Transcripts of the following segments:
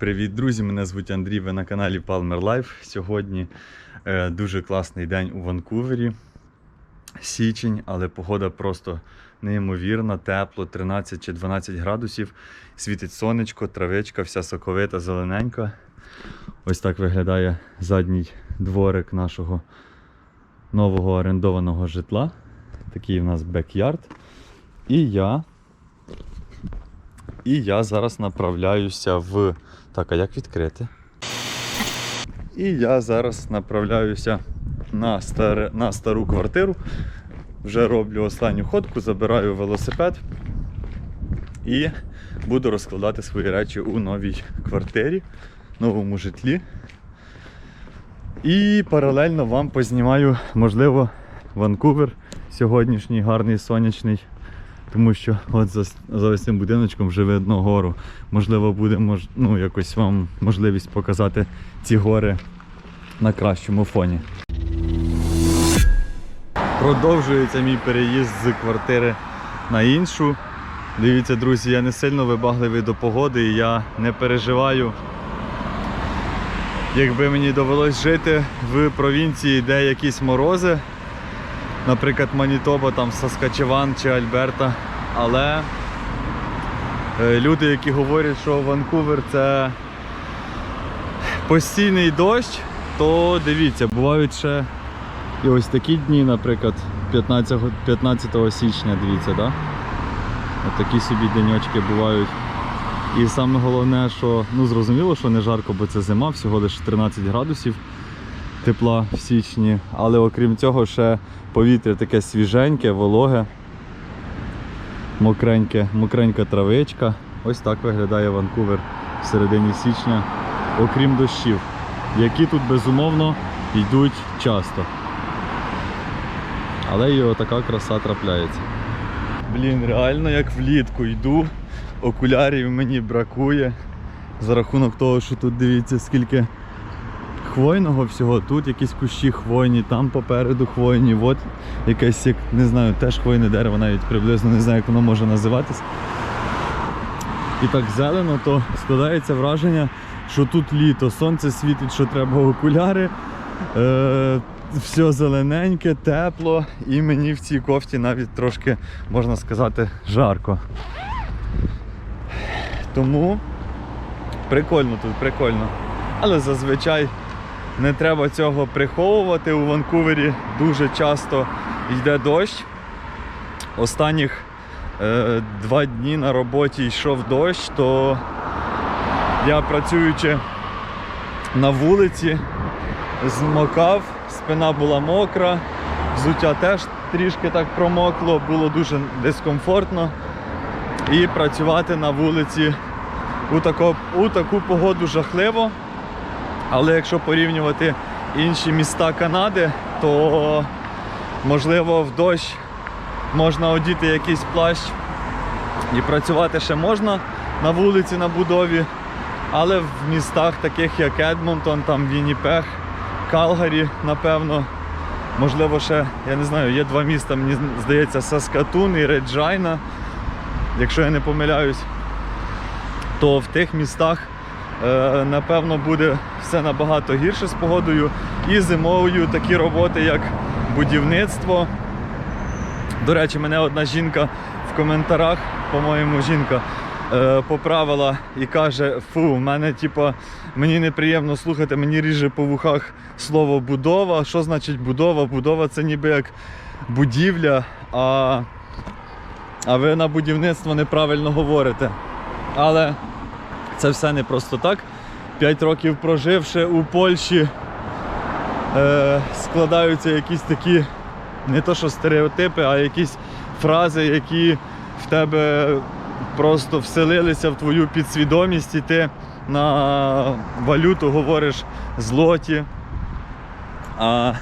Привіт, друзі! Мене звуть Андрій. Ви на каналі Palmer Life. Сьогодні е, дуже класний день у Ванкувері. Січень, але погода просто неймовірна, тепло, 13 чи 12 градусів. Світить сонечко, травичка, вся соковита, зелененька. Ось так виглядає задній дворик нашого нового орендованого житла. Такий у нас бекярд. І я і я зараз направляюся в. Так, а як відкрити? І я зараз направляюся на, старе... на стару квартиру. Вже роблю останню ходку, забираю велосипед і буду розкладати свої речі у новій квартирі, новому житлі. І паралельно вам познімаю, можливо, Ванкувер сьогоднішній гарний сонячний. Тому що от за, за цим будиночком вже видно гору. Можливо, буде мож, ну, якось вам можливість показати ці гори на кращому фоні. Продовжується мій переїзд з квартири на іншу. Дивіться, друзі, я не сильно вибагливий до погоди і я не переживаю. Якби мені довелось жити в провінції, де якісь морози, наприклад, Манітоба, там Саскачеван чи Альберта. Але е, люди, які говорять, що Ванкувер це постійний дощ, то дивіться, бувають ще і ось такі дні, наприклад, 15, 15 січня, дивіться, да? От такі собі денечки бувають. І саме головне, що ну зрозуміло, що не жарко, бо це зима, всього лише 13 градусів тепла в січні. Але окрім цього, ще повітря таке свіженьке, вологе, мокреньке, мокренька травичка. Ось так виглядає Ванкувер в середині січня, окрім дощів, які тут безумовно йдуть часто. Але і отака краса трапляється. Блін, реально як влітку йду, окулярів мені бракує. За рахунок того, що тут дивіться, скільки хвойного всього, тут якісь кущі хвойні, там попереду хвойні, от якесь, як не знаю, теж хвойне дерево, навіть приблизно не знаю, як воно може називатись. І так зелено, то складається враження, що тут літо, сонце світить, що треба окуляри. Е, все зелененьке, тепло, і мені в цій кофті навіть трошки, можна сказати, жарко. Тому прикольно тут, прикольно. Але зазвичай не треба цього приховувати. У Ванкувері дуже часто йде дощ. Останніх е, два дні на роботі йшов дощ, то я працюючи на вулиці, змокав, спина була мокра, взуття теж трішки так промокло, було дуже дискомфортно. І працювати на вулиці у, тако, у таку погоду жахливо. Але якщо порівнювати інші міста Канади, то можливо в дощ можна одіти якийсь плащ і працювати ще можна на вулиці на будові. Але в містах, таких як Едмонтон, там Вінніпег, Калгарі, напевно, можливо, ще, я не знаю, є два міста, мені здається, Саскатун і Реджайна, якщо я не помиляюсь, то в тих містах, е, напевно, буде все набагато гірше з погодою. І зимовою такі роботи, як будівництво. До речі, мене одна жінка в коментарях, по-моєму, жінка е, поправила і каже: фу, в мене типа, мені неприємно слухати, мені ріже по вухах слово будова. Що значить будова? Будова це ніби як будівля, а, а ви на будівництво неправильно говорите. Але це все не просто так. П'ять років проживши у Польщі, е, складаються якісь такі не то що стереотипи, а якісь фрази, які в тебе просто вселилися в твою підсвідомість, і ти на валюту говориш злоті, а,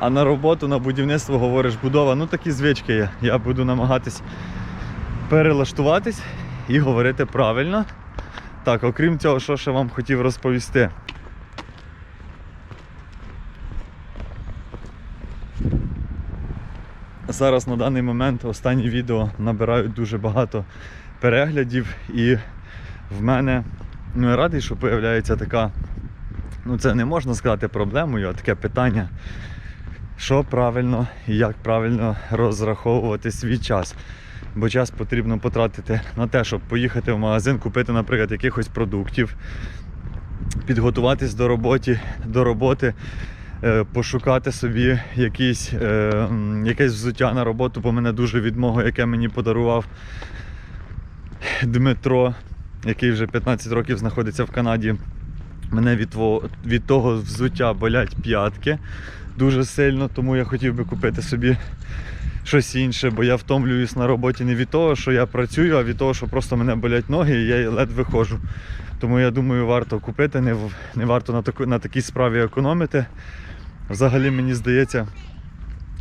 а на роботу, на будівництво говориш будова. Ну такі звички є. Я буду намагатись перелаштуватись і говорити правильно. Так, окрім цього, що ще вам хотів розповісти. Зараз на даний момент останні відео набирають дуже багато переглядів, і в мене Ну, я радий, що появляється така, ну це не можна сказати проблемою, а таке питання, що правильно і як правильно розраховувати свій час. Бо час потрібно потратити на те, щоб поїхати в магазин, купити, наприклад, якихось продуктів, підготуватись до роботи, до роботи, е, пошукати собі якісь, е, якесь взуття на роботу, бо мене дуже відмого, яке мені подарував Дмитро, який вже 15 років знаходиться в Канаді. Мене від, від того взуття болять п'ятки дуже сильно, тому я хотів би купити собі щось інше, бо я втомлююсь на роботі не від того, що я працюю, а від того, що просто мене болять ноги і я ледве ходжу. Тому я думаю, варто купити, не, не варто на, таку, на такій справі економити. Взагалі мені здається,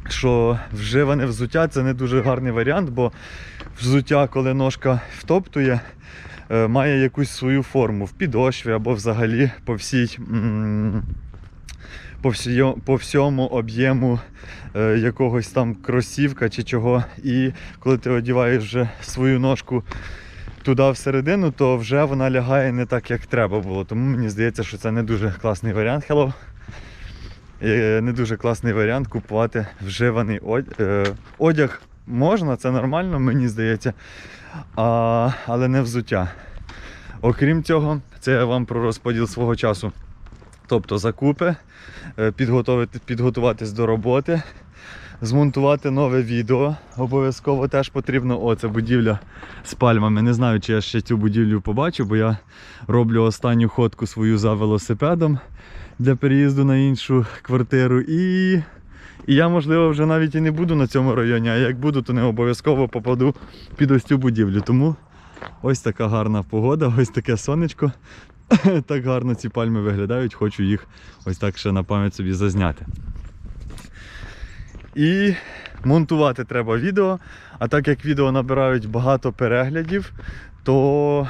що вживане взуття це не дуже гарний варіант, бо взуття, коли ножка втоптує, е, має якусь свою форму в підошві або взагалі по всій. По, всьо- по всьому об'єму е, якогось там кросівка чи чого. І коли ти одіваєш вже свою ножку туди всередину, то вже вона лягає не так, як треба було. Тому мені здається, що це не дуже класний варіант. Hello. Е, Не дуже класний варіант купувати вживаний е, одяг. Можна, це нормально, мені здається, а, але не взуття. Окрім цього, це я вам про розподіл свого часу. Тобто закупи, е, підготуватись до роботи, змонтувати нове відео. Обов'язково теж потрібно. О, це будівля з пальмами. Не знаю, чи я ще цю будівлю побачу, бо я роблю останню ходку свою за велосипедом для переїзду на іншу квартиру. І, і я, можливо, вже навіть і не буду на цьому районі, а як буду, то не обов'язково попаду під ось цю будівлю. Тому ось така гарна погода, ось таке сонечко. так гарно ці пальми виглядають, хочу їх ось так ще на пам'ять собі зазняти. І монтувати треба відео. А так як відео набирають багато переглядів, то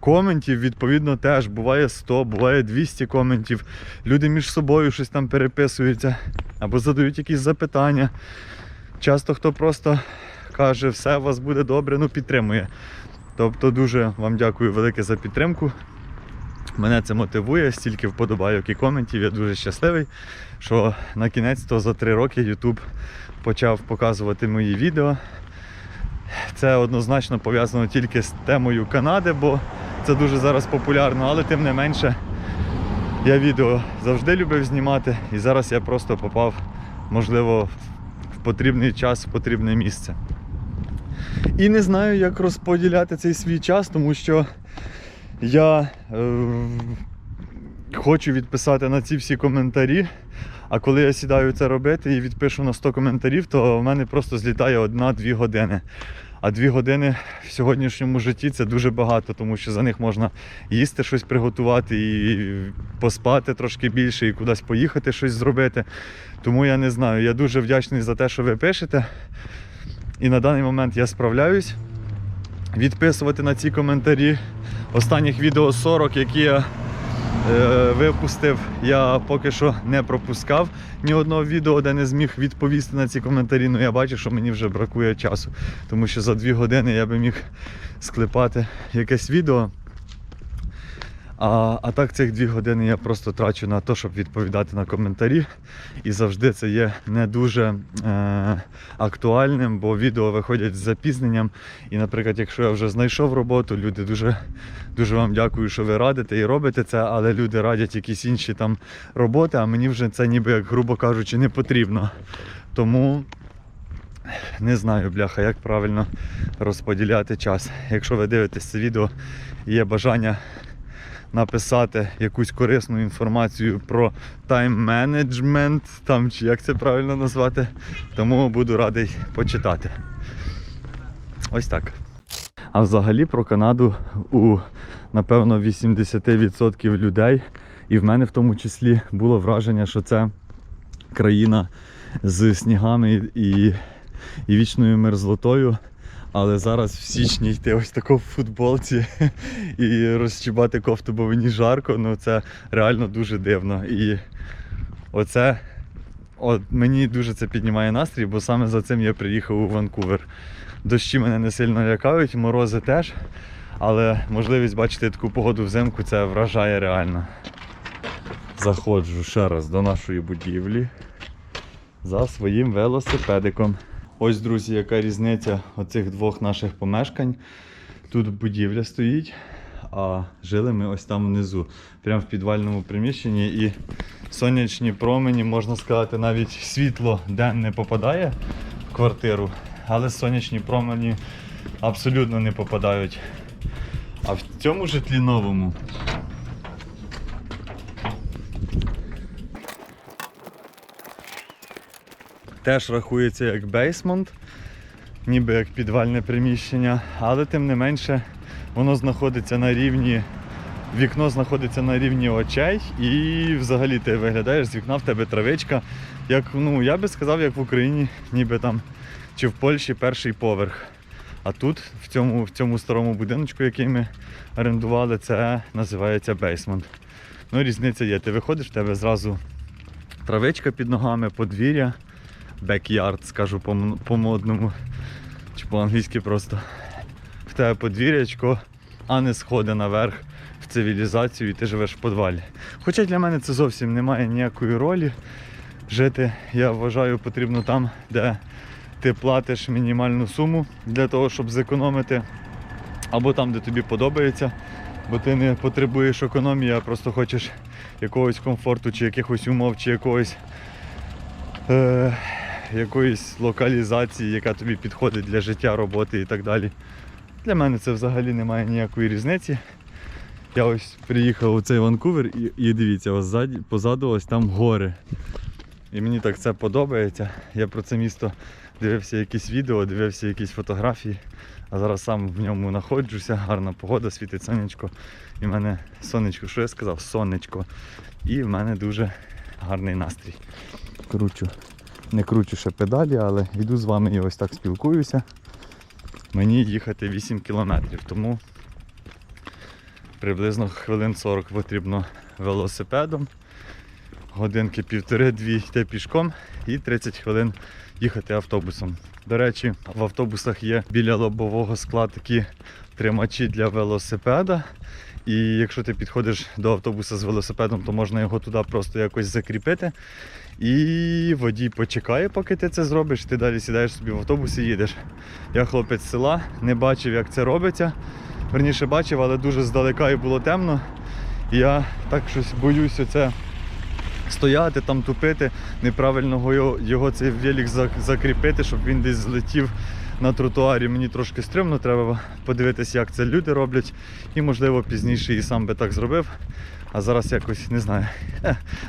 коментів відповідно теж буває 100, буває 200 коментів. Люди між собою щось там переписуються або задають якісь запитання. Часто хто просто каже, все у вас буде добре, ну підтримує. Тобто дуже вам дякую велике за підтримку. Мене це мотивує, стільки вподобайок і коментів. Я дуже щасливий, що на кінець то за три роки YouTube почав показувати мої відео. Це однозначно пов'язано тільки з темою Канади, бо це дуже зараз популярно, але тим не менше я відео завжди любив знімати і зараз я просто попав, можливо, в потрібний час, в потрібне місце. І не знаю, як розподіляти цей свій час, тому що я е, хочу відписати на ці всі коментарі. А коли я сідаю це робити і відпишу на 100 коментарів, то в мене просто злітає одна-дві години. А дві години в сьогоднішньому житті це дуже багато, тому що за них можна їсти щось приготувати і поспати трошки більше, і кудись поїхати щось зробити. Тому я не знаю. Я дуже вдячний за те, що ви пишете. І на даний момент я справляюсь відписувати на ці коментарі. Останніх відео 40, які я е, випустив, я поки що не пропускав ні одного відео, де не зміг відповісти на ці коментарі. Ну я бачу, що мені вже бракує часу, тому що за дві години я би міг склепати якесь відео. А, а так цих дві години я просто трачу на те, щоб відповідати на коментарі. І завжди це є не дуже е, актуальним, бо відео виходять з запізненням. І, наприклад, якщо я вже знайшов роботу, люди дуже, дуже вам дякую, що ви радите і робите це, але люди радять якісь інші там роботи, а мені вже це ніби, як грубо кажучи, не потрібно. Тому не знаю, бляха, як правильно розподіляти час. Якщо ви дивитесь це відео є бажання написати якусь корисну інформацію про тайм-менеджмент, там чи як це правильно назвати, тому буду радий почитати. Ось так. А взагалі про Канаду у напевно 80% людей, і в мене в тому числі було враження, що це країна з снігами і, і вічною мерзлотою. Але зараз в січні йти ось тако в футболці і розчібати кофту, бо мені жарко, ну це реально дуже дивно. І оце от мені дуже це піднімає настрій, бо саме за цим я приїхав у Ванкувер. Дощі мене не сильно лякають, морози теж. Але можливість бачити таку погоду взимку це вражає реально. Заходжу ще раз до нашої будівлі за своїм велосипедиком. Ось, друзі, яка різниця оцих двох наших помешкань. Тут будівля стоїть, а жили ми ось там внизу, прямо в підвальному приміщенні. І сонячні промені, можна сказати, навіть світло денне попадає в квартиру, але сонячні промені абсолютно не попадають. А в цьому житлі новому теж рахується як бейсмонт, ніби як підвальне приміщення, але тим не менше воно знаходиться на рівні, вікно знаходиться на рівні очей і взагалі ти виглядаєш з вікна, в тебе травичка. Як, ну, я би сказав, як в Україні, ніби там чи в Польщі перший поверх. А тут, в цьому, в цьому старому будиночку, який ми орендували, це називається бейсмонт. Ну, різниця є. Ти виходиш, в тебе зразу травичка під ногами, подвір'я, бекярд, скажу по- по-модному, чи по-англійськи просто. В тебе подвір'ячко, а не сходи наверх в цивілізацію і ти живеш в подвалі. Хоча для мене це зовсім не має ніякої ролі. Жити, я вважаю, потрібно там, де ти платиш мінімальну суму для того, щоб зекономити, або там, де тобі подобається, бо ти не потребуєш економії, а просто хочеш якогось комфорту, чи якихось умов, чи якогось, е, якоїсь локалізації, яка тобі підходить для життя, роботи і так далі. Для мене це взагалі не має ніякої різниці. Я ось приїхав у цей Ванкувер і, і дивіться, ось ззаді, позаду ось там гори. І мені так це подобається. Я про це місто дивився якісь відео, дивився якісь фотографії, а зараз сам в ньому знаходжуся, гарна погода, світить сонечко. І в мене сонечко, що я сказав? Сонечко. І в мене дуже гарний настрій. Кручу. Не кручу ще педалі, але йду з вами і ось так спілкуюся. Мені їхати 8 кілометрів, тому приблизно хвилин 40 потрібно велосипедом годинки півтори-дві йти пішком і 30 хвилин їхати автобусом. До речі, в автобусах є біля лобового скла такі тримачі для велосипеда. І якщо ти підходиш до автобуса з велосипедом, то можна його туди просто якось закріпити. І водій почекає, поки ти це зробиш, ти далі сідаєш собі в автобус і їдеш. Я хлопець з села, не бачив, як це робиться. Верніше бачив, але дуже здалека і було темно. Я так щось боюсь оце стояти, там тупити, неправильно його, його цей велик закріпити, щоб він десь злетів на тротуарі. Мені трошки стрімно, треба подивитися, як це люди роблять. І можливо пізніше і сам би так зробив. А зараз якось не знаю.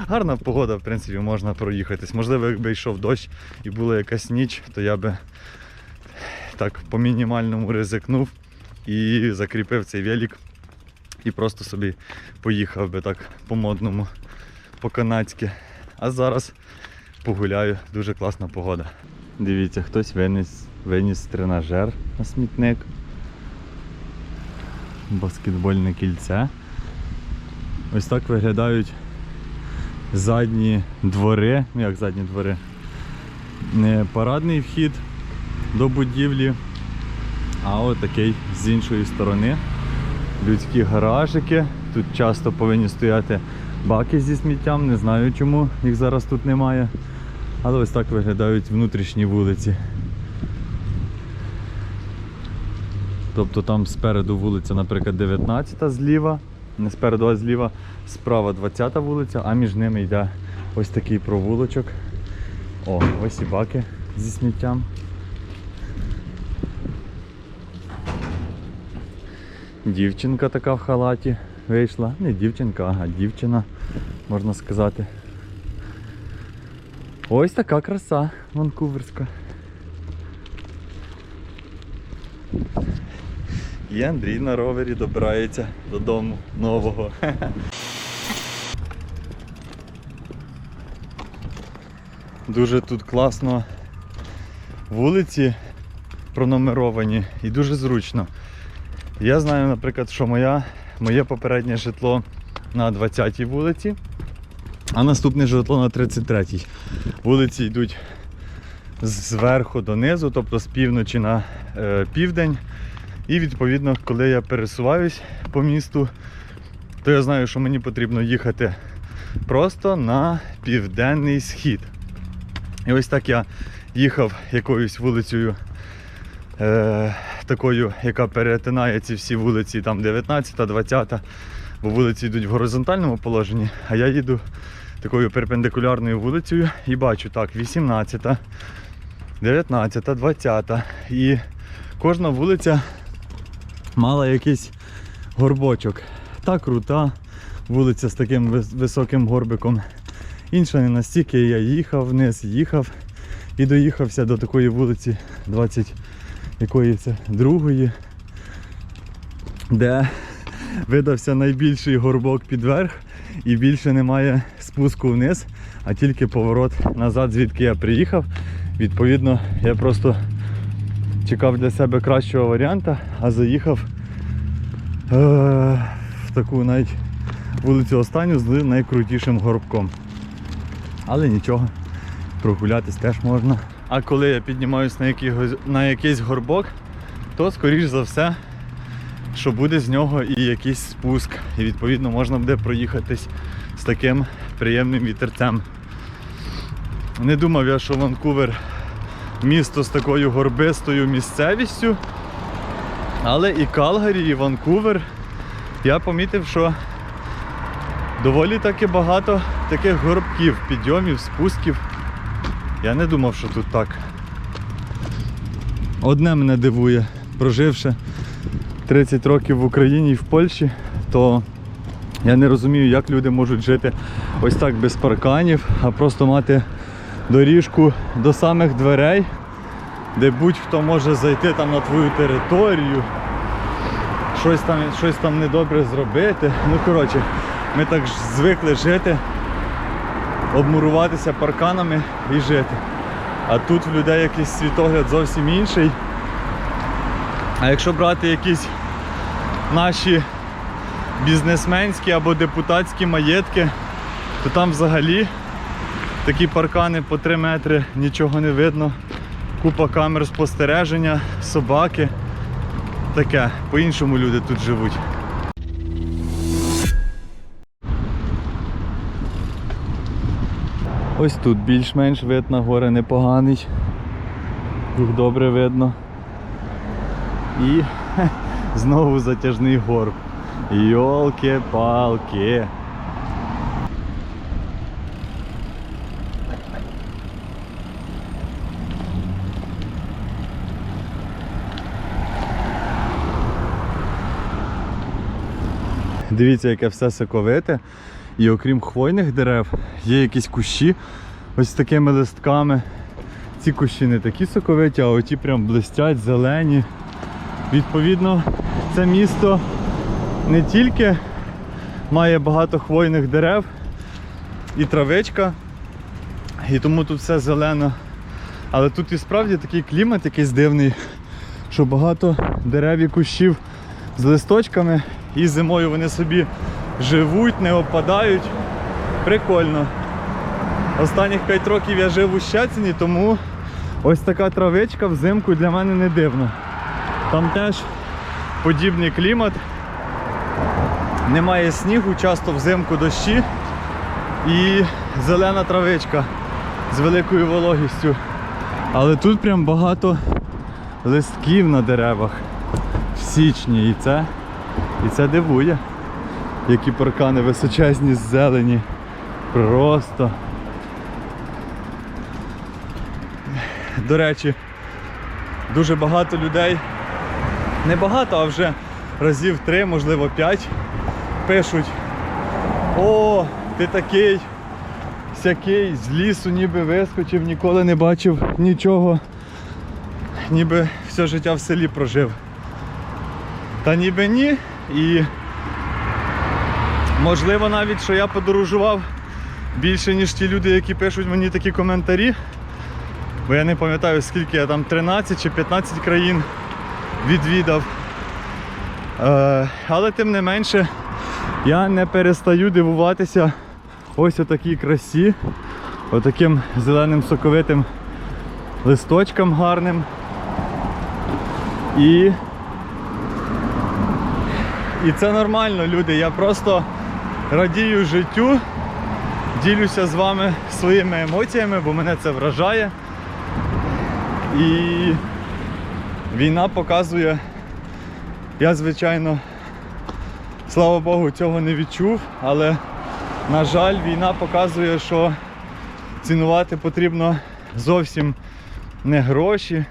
Гарна погода, в принципі, можна проїхатись. Можливо, якби йшов дощ і була якась ніч, то я би так по мінімальному ризикнув і закріпив цей велик. І просто собі поїхав би так по-модному по-канадськи. А зараз погуляю, дуже класна погода. Дивіться, хтось виніс, виніс тренажер на смітник. Баскетбольне кільце. Ось так виглядають задні двори. Ну як задні двори? Парадний вхід до будівлі, а от такий з іншої сторони. Людські гаражики. Тут часто повинні стояти баки зі сміттям, не знаю чому їх зараз тут немає. Але ось так виглядають внутрішні вулиці. Тобто там спереду вулиця, наприклад, 19 зліва, не спереду, а зліва, справа 20 вулиця, а між ними йде ось такий провулочок. О, ось і баки зі сміттям. Дівчинка така в халаті вийшла. Не дівчинка, а дівчина, можна сказати. Ось така краса ванкуверська. І Андрій на ровері добирається додому нового. Дуже тут класно вулиці пронумеровані і дуже зручно. Я знаю, наприклад, що моя, моє попереднє житло на 20-й вулиці, а наступне житло на 33-й. Вулиці йдуть зверху донизу, тобто з півночі на е, південь. І відповідно, коли я пересуваюсь по місту, то я знаю, що мені потрібно їхати просто на південний схід. І ось так я їхав якоюсь вулицею, е, такою, яка перетинає ці всі вулиці, там 19, 20, бо вулиці йдуть в горизонтальному положенні, а я їду такою перпендикулярною вулицею і бачу так, 18, 19, 20. І кожна вулиця мала якийсь горбочок. Та крута вулиця з таким високим горбиком. Інша не настільки я їхав вниз, їхав і доїхався до такої вулиці 20 якої це другої, де видався найбільший горбок під верх і більше немає спуску вниз, а тільки поворот назад, звідки я приїхав. Відповідно, я просто чекав для себе кращого варіанта, а заїхав е- в таку навіть вулицю останню з найкрутішим горбком. Але нічого, прогулятись теж можна. А коли я піднімаюсь на, якийсь, на якийсь горбок, то скоріш за все, що буде з нього і якийсь спуск. І відповідно можна буде проїхатись з таким приємним вітерцем. Не думав я, що Ванкувер місто з такою горбистою місцевістю. Але і Калгарі, і Ванкувер я помітив, що доволі таки багато таких горбків, підйомів, спусків. Я не думав, що тут так. Одне мене дивує, проживши 30 років в Україні і в Польщі, то я не розумію, як люди можуть жити ось так без парканів, а просто мати доріжку до самих дверей, де будь-хто може зайти там на твою територію, щось там, щось там недобре зробити. Ну, коротше, ми так звикли жити, обмуруватися парканами і жити. А тут в людей якийсь світогляд зовсім інший. А якщо брати якісь наші бізнесменські або депутатські маєтки, то там взагалі такі паркани по 3 метри, нічого не видно. Купа камер спостереження, собаки. Таке, по-іншому люди тут живуть. Ось тут більш-менш вид на гори непоганий. Тут добре видно. І знову затяжний горб. Йолки-палки. Дивіться, яке все соковите. І окрім хвойних дерев, є якісь кущі ось з такими листками. Ці кущі не такі соковиті, а оті прям блистять, зелені. Відповідно, це місто не тільки має багато хвойних дерев і травичка, і тому тут все зелено. Але тут і справді такий клімат якийсь дивний, що багато дерев і кущів з листочками, і зимою вони собі живуть, не опадають. Прикольно. Останніх 5 років я жив у Щецині, тому ось така травичка взимку для мене не дивно. Там теж подібний клімат. Немає снігу, часто взимку дощі і зелена травичка з великою вологістю. Але тут прям багато листків на деревах в січні і це, і це дивує. Які паркани височезні зелені. Просто. До речі, дуже багато людей, не багато, а вже разів три, можливо п'ять, пишуть: О, ти такий, сякий, з лісу ніби вискочив, ніколи не бачив нічого, ніби все життя в селі прожив. Та ніби ні. І можливо навіть, що я подорожував більше, ніж ті люди, які пишуть мені такі коментарі. Бо я не пам'ятаю, скільки я там 13 чи 15 країн відвідав. Е, але тим не менше я не перестаю дивуватися ось отакій красі, отаким зеленим соковитим листочкам гарним. І І це нормально, люди. Я просто радію життю, ділюся з вами своїми емоціями, бо мене це вражає. І війна показує, я, звичайно, слава Богу, цього не відчув, але, на жаль, війна показує, що цінувати потрібно зовсім не гроші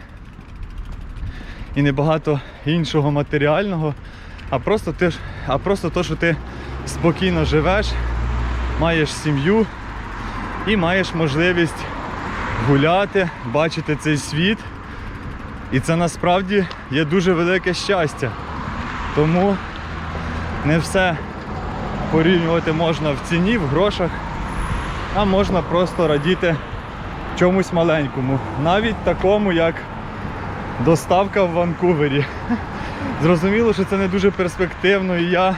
і не багато іншого матеріального, а просто ти а просто то, що ти спокійно живеш, маєш сім'ю і маєш можливість гуляти, бачити цей світ. І це насправді є дуже велике щастя. Тому не все порівнювати можна в ціні, в грошах, а можна просто радіти чомусь маленькому. Навіть такому, як доставка в Ванкувері. Зрозуміло, що це не дуже перспективно, і я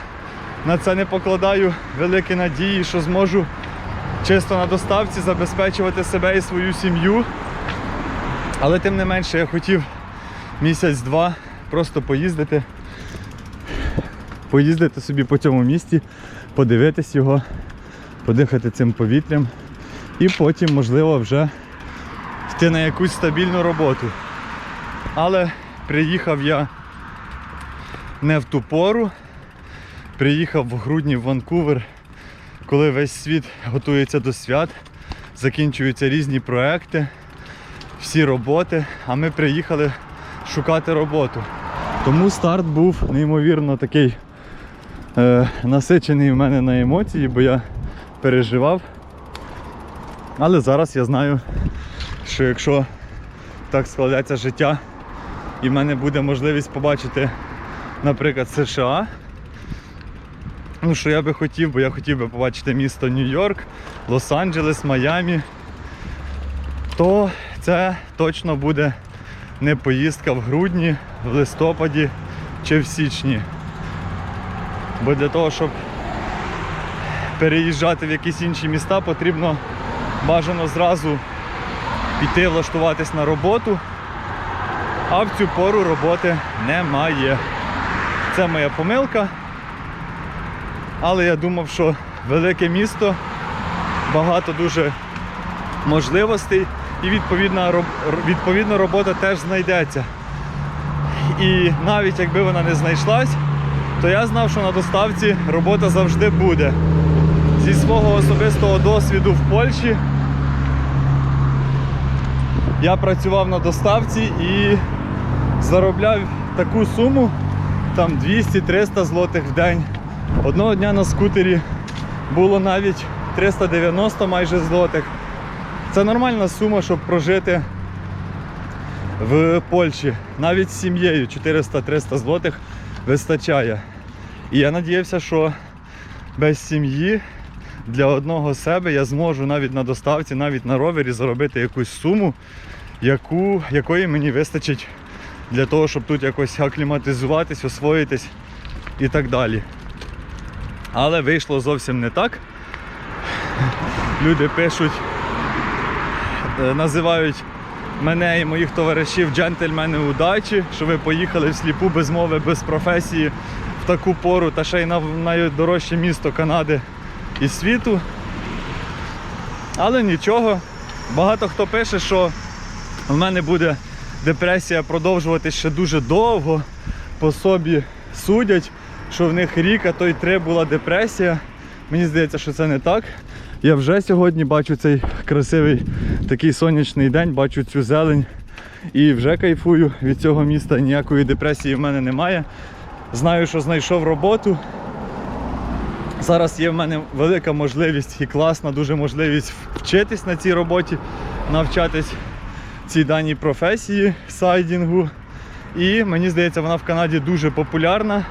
на це не покладаю великі надії, що зможу чисто на доставці забезпечувати себе і свою сім'ю. Але тим не менше я хотів місяць-два просто поїздити, поїздити собі по цьому місті, подивитись його, подихати цим повітрям і потім, можливо, вже йти на якусь стабільну роботу. Але приїхав я не в ту пору. Приїхав в грудні в Ванкувер, коли весь світ готується до свят, закінчуються різні проекти, всі роботи, а ми приїхали шукати роботу. Тому старт був неймовірно такий е, насичений в мене на емоції, бо я переживав. Але зараз я знаю, що якщо так складеться життя, і в мене буде можливість побачити, наприклад, США. Ну, що я би хотів, бо я хотів би побачити місто Нью-Йорк, Лос-Анджелес, Майамі, то це точно буде не поїздка в грудні, в листопаді чи в січні. Бо для того, щоб переїжджати в якісь інші міста, потрібно бажано зразу піти влаштуватись на роботу, а в цю пору роботи немає. Це моя помилка. Але я думав, що велике місто, багато дуже можливостей і відповідна, відповідна робота теж знайдеться. І навіть якби вона не знайшлась, то я знав, що на доставці робота завжди буде. Зі свого особистого досвіду в Польщі я працював на доставці і заробляв таку суму, там 200-300 злотих в день. Одного дня на скутері було навіть 390 майже злотих. Це нормальна сума, щоб прожити в Польщі. Навіть з сім'єю 400-300 злотих вистачає. І я надіявся, що без сім'ї для одного себе я зможу навіть на доставці, навіть на ровері заробити якусь суму, яку, якої мені вистачить для того, щоб тут якось акліматизуватись, освоїтись і так далі. Але вийшло зовсім не так. Люди пишуть, е, називають мене і моїх товаришів джентльмени удачі, що ви поїхали всліпу без мови, без професії в таку пору та ще й на найдорожче місто Канади і світу. Але нічого. Багато хто пише, що в мене буде депресія продовжуватись ще дуже довго. По собі судять, що в них рік, а то й три була депресія. Мені здається, що це не так. Я вже сьогодні бачу цей красивий такий сонячний день, бачу цю зелень і вже кайфую від цього міста. Ніякої депресії в мене немає. Знаю, що знайшов роботу. Зараз є в мене велика можливість і класна дуже можливість вчитись на цій роботі, навчатись цій даній професії сайдінгу. І мені здається, вона в Канаді дуже популярна.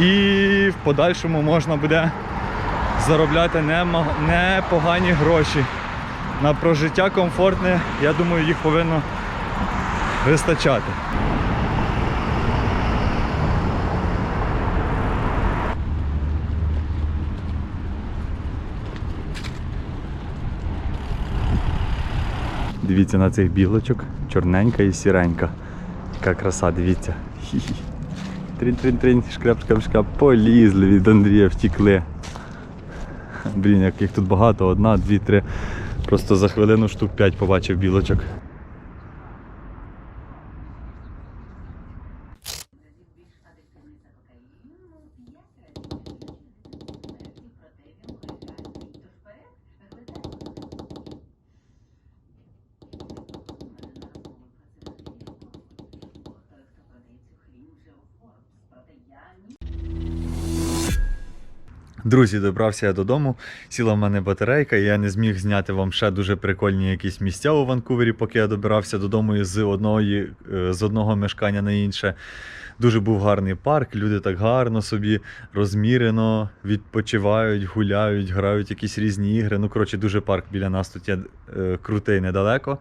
І в подальшому можна буде заробляти непогані гроші. На прожиття комфортне, я думаю, їх повинно вистачати. Дивіться на цих білочок, чорненька і сіренька. Яка краса, дивіться. Хі-хі. Трінь-трінь-трінь, шкряп-шкряп-шкряп. Полізли від Андрія, втікли. Блін, як їх тут багато, одна, дві, три. Просто за хвилину штук п'ять побачив білочок. Друзі, добрався я додому, сіла в мене батарейка, і я не зміг зняти вам ще дуже прикольні якісь місця у Ванкувері, поки я добирався додому з одної, е, з одного мешкання на інше. Дуже був гарний парк, люди так гарно собі розмірено відпочивають, гуляють, грають якісь різні ігри. Ну, коротше, дуже парк біля нас тут є е, крутий недалеко.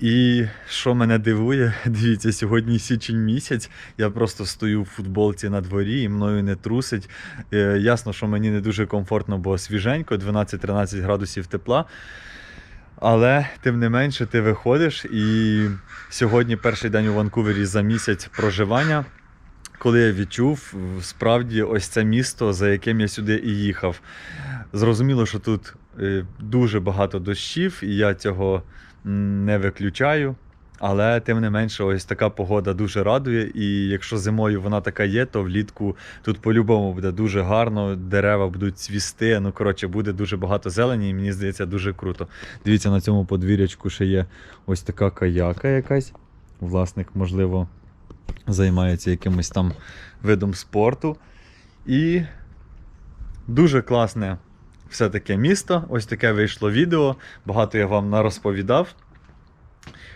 І що мене дивує, дивіться, сьогодні січень місяць. Я просто стою в футболці на дворі і мною не трусить. Е, ясно, що мені не дуже комфортно, бо свіженько, 12-13 градусів тепла. Але тим не менше, ти виходиш, і сьогодні перший день у Ванкувері за місяць проживання. Коли я відчув справді ось це місто, за яким я сюди і їхав. Зрозуміло, що тут е, дуже багато дощів, і я цього не виключаю. Але тим не менше, ось така погода дуже радує. І якщо зимою вона така є, то влітку тут по-любому буде дуже гарно, дерева будуть цвісти. Ну, коротше, буде дуже багато зелені, і мені здається, дуже круто. Дивіться, на цьому подвір'ячку ще є ось така каяка якась. Власник, можливо, займається якимось там видом спорту. І дуже класне все таке місто. Ось таке вийшло відео. Багато я вам нарозповідав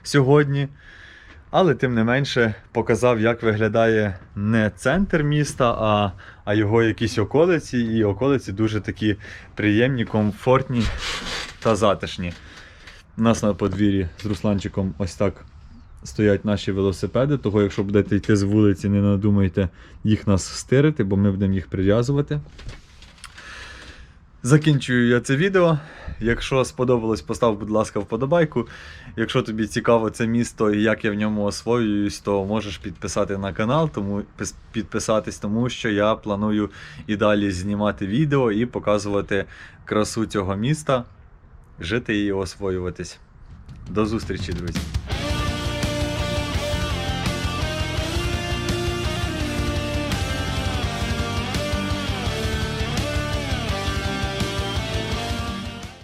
сьогодні. Але тим не менше показав, як виглядає не центр міста, а, а його якісь околиці. І околиці дуже такі приємні, комфортні та затишні. У нас на подвір'ї з Русланчиком ось так стоять наші велосипеди. Того, якщо будете йти з вулиці, не надумайте їх нас стирити, бо ми будемо їх прив'язувати. Закінчую я це відео. Якщо сподобалось, постав, будь ласка, вподобайку. Якщо тобі цікаво це місто і як я в ньому освоююсь, то можеш підписати на канал, тому підписатись, тому що я планую і далі знімати відео і показувати красу цього міста, жити і освоюватись. До зустрічі, друзі!